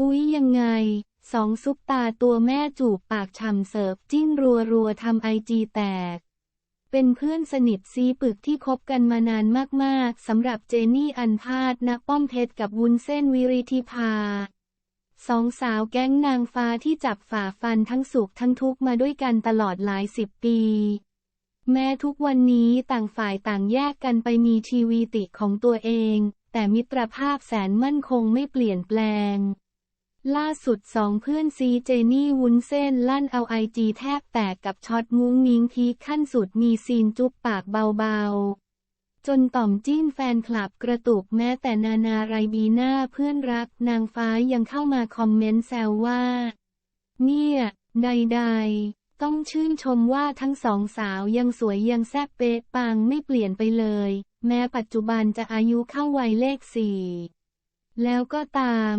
อุ๊ยยังไง สองซุปตาตัวแม่จูบปากฉ่ำเสิร์ฟจิ้นรัวรัวทำไอจีแตก เป็นเพื่อนสนิทซีปึกที่คบกันมานานมากๆสำหรับเจนี่อันพาดณป้อมเพชรกับวุ้นเส้นวิริธิภาสองสาวแก๊งนางฟ้าที่จับฝ่าฟันทั้งสุขทั้งทุกข์มาด้วยกันตลอดหลายสิบปี แม้ทุกวันนี้ต่างฝ่ายต่างแยกกันไปมีทีวีติของตัวเอง แต่มิตรภาพแสนมั่นคงไม่เปลี่ยนแปลง ล่าสุดสองเพื่อนซีเจนี่วุ้นเส้นลั่นเอาไอจีแทบแตกกับช็อตงุ้งมิงพีขั้นสุดมีซีนจุ๊บปากเบาๆ จนต่อมจิ้นแฟนคลับกระตุกแม้แต่นานาไรบีน่าเพื่อนรักนางฟ้ายังเข้ามาคอมเมนต์แซวว่า เนี่ย ใดๆ ต้องชื่นชมว่าทั้งสองสาวยังสวยยังแซ่บเป๊ะปังไม่เปลี่ยนไปเลย แม้ปัจจุบันจะอายุเข้าวัยเลขสี่แล้วก็ตาม